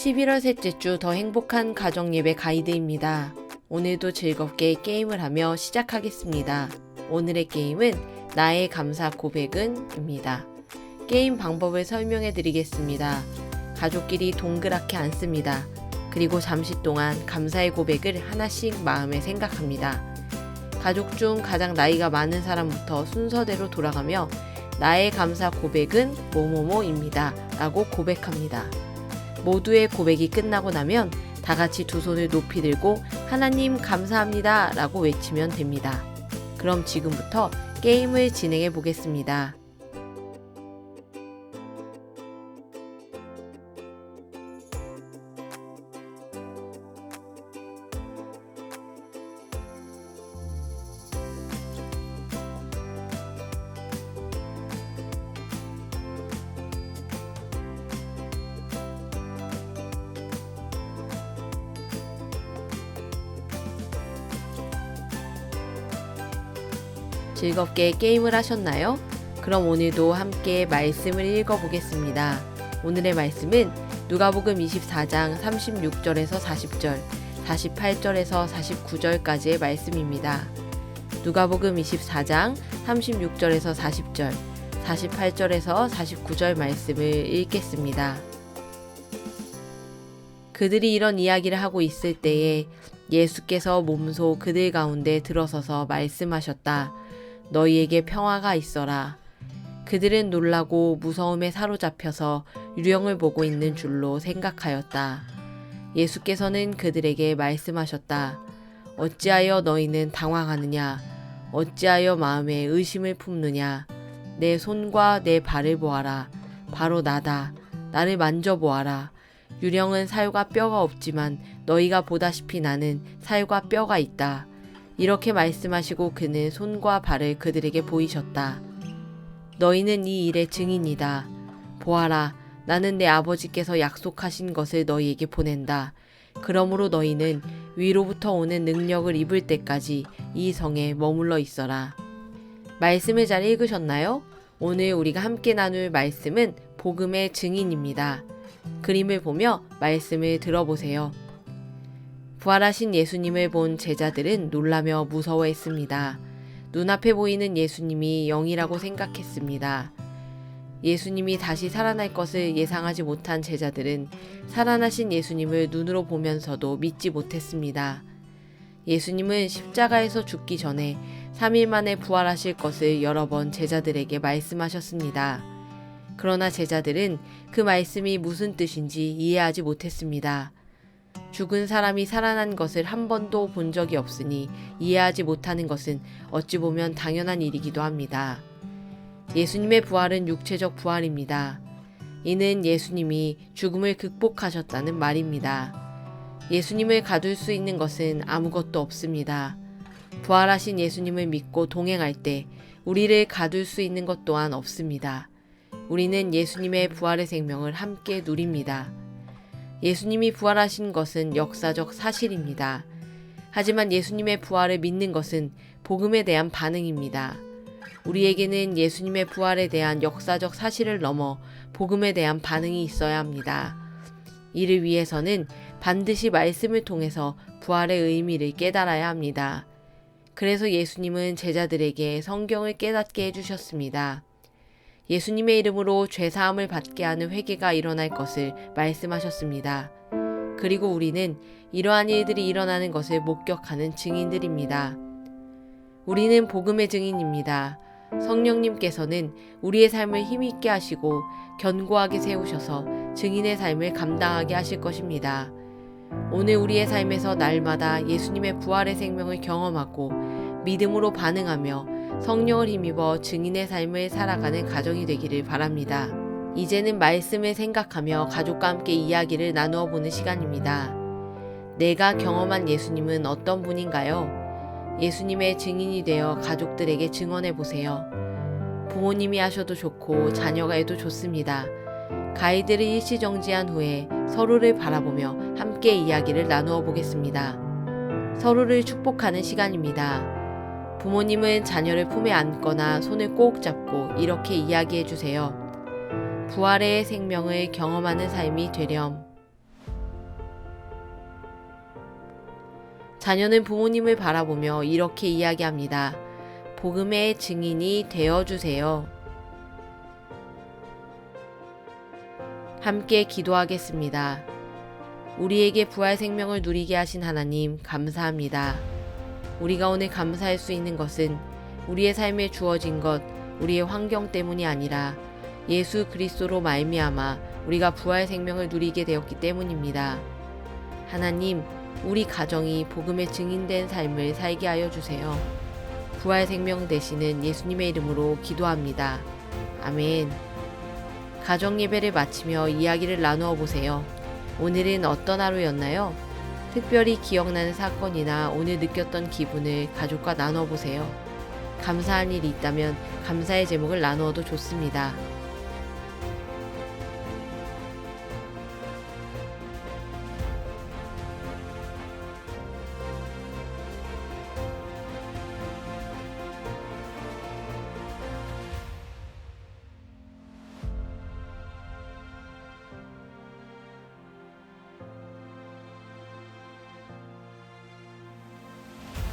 11월 셋째 주 더 행복한 가정 예배 가이드입니다. 오늘도 즐겁게 게임을 하며 시작하겠습니다. 오늘의 게임은 나의 감사 고백은입니다. 게임 방법을 설명해 드리겠습니다. 가족끼리 동그랗게 앉습니다. 그리고 잠시 동안 감사의 고백을 하나씩 마음에 생각합니다. 가족 중 가장 나이가 많은 사람부터 순서대로 돌아가며 나의 감사 고백은 뭐뭐뭐입니다. 라고 고백합니다. 모두의 고백이 끝나고 나면 다 같이 두 손을 높이 들고 하나님 감사합니다. 라고 외치면 됩니다. 그럼 지금부터 게임을 진행해 보겠습니다. 즐겁게 게임을 하셨나요? 그럼 오늘도 함께 말씀을 읽어보겠습니다. 오늘의 말씀은 누가복음 24장 36절에서 40절, 48절에서 49절까지의 말씀입니다. 누가복음 24장 36절에서 40절, 48절에서 49절 말씀을 읽겠습니다. 그들이 이런 이야기를 하고 있을 때에 예수께서 몸소 그들 가운데 들어서서 말씀하셨다. 너희에게 평화가 있어라. 그들은 놀라고 무서움에 사로잡혀서 유령을 보고 있는 줄로 생각하였다. 예수께서는 그들에게 말씀하셨다. 어찌하여 너희는 당황하느냐? 어찌하여 마음에 의심을 품느냐? 내 손과 내 발을 보아라. 바로 나다. 나를 만져보아라. 유령은 살과 뼈가 없지만 너희가 보다시피 나는 살과 뼈가 있다. 이렇게 말씀하시고 그는 손과 발을 그들에게 보이셨다. 너희는 이 일의 증인이다. 보아라, 나는 내 아버지께서 약속하신 것을 너희에게 보낸다. 그러므로 너희는 위로부터 오는 능력을 입을 때까지 이 성에 머물러 있어라. 말씀을 잘 읽으셨나요? 오늘 우리가 함께 나눌 말씀은 복음의 증인입니다. 그림을 보며 말씀을 들어보세요. 부활하신 예수님을 본 제자들은 놀라며 무서워했습니다. 눈앞에 보이는 예수님이 영이라고 생각했습니다. 예수님이 다시 살아날 것을 예상하지 못한 제자들은 살아나신 예수님을 눈으로 보면서도 믿지 못했습니다. 예수님은 십자가에서 죽기 전에 3일 만에 부활하실 것을 여러 번 제자들에게 말씀하셨습니다. 그러나 제자들은 그 말씀이 무슨 뜻인지 이해하지 못했습니다. 죽은 사람이 살아난 것을 한 번도 본 적이 없으니 이해하지 못하는 것은 어찌 보면 당연한 일이기도 합니다. 예수님의 부활은 육체적 부활입니다. 이는 예수님이 죽음을 극복하셨다는 말입니다. 예수님을 가둘 수 있는 것은 아무것도 없습니다. 부활하신 예수님을 믿고 동행할 때 우리를 가둘 수 있는 것 또한 없습니다. 우리는 예수님의 부활의 생명을 함께 누립니다. 예수님이 부활하신 것은 역사적 사실입니다. 하지만 예수님의 부활을 믿는 것은 복음에 대한 반응입니다. 우리에게는 예수님의 부활에 대한 역사적 사실을 넘어 복음에 대한 반응이 있어야 합니다. 이를 위해서는 반드시 말씀을 통해서 부활의 의미를 깨달아야 합니다. 그래서 예수님은 제자들에게 성경을 깨닫게 해주셨습니다. 예수님의 이름으로 죄사함을 받게 하는 회개가 일어날 것을 말씀하셨습니다. 그리고 우리는 이러한 일들이 일어나는 것을 목격하는 증인들입니다. 우리는 복음의 증인입니다. 성령님께서는 우리의 삶을 힘있게 하시고 견고하게 세우셔서 증인의 삶을 감당하게 하실 것입니다. 오늘 우리의 삶에서 날마다 예수님의 부활의 생명을 경험하고 믿음으로 반응하며 성령을 힘입어 증인의 삶을 살아가는 가정이 되기를 바랍니다. 이제는 말씀을 생각하며 가족과 함께 이야기를 나누어 보는 시간입니다. 내가 경험한 예수님은 어떤 분인가요? 예수님의 증인이 되어 가족들에게 증언해 보세요. 부모님이 하셔도 좋고 자녀가 해도 좋습니다. 가이드를 일시정지한 후에 서로를 바라보며 함께 이야기를 나누어 보겠습니다. 서로를 축복하는 시간입니다. 부모님은 자녀를 품에 안거나 손을 꼭 잡고 이렇게 이야기해 주세요. 부활의 생명을 경험하는 삶이 되렴. 자녀는 부모님을 바라보며 이렇게 이야기합니다. 복음의 증인이 되어 주세요. 함께 기도하겠습니다. 우리에게 부활 생명을 누리게 하신 하나님, 감사합니다. 우리가 오늘 감사할 수 있는 것은 우리의 삶에 주어진 것, 우리의 환경 때문이 아니라 예수 그리스도로 말미암아 우리가 부활 생명을 누리게 되었기 때문입니다. 하나님, 우리 가정이 복음의 증인된 삶을 살게 하여 주세요. 부활 생명 되시는 예수님의 이름으로 기도합니다. 아멘. 가정 예배를 마치며 이야기를 나누어 보세요. 오늘은 어떤 하루였나요? 특별히 기억나는 사건이나 오늘 느꼈던 기분을 가족과 나눠 보세요. 감사한 일이 있다면 감사의 제목을 나누어도 좋습니다.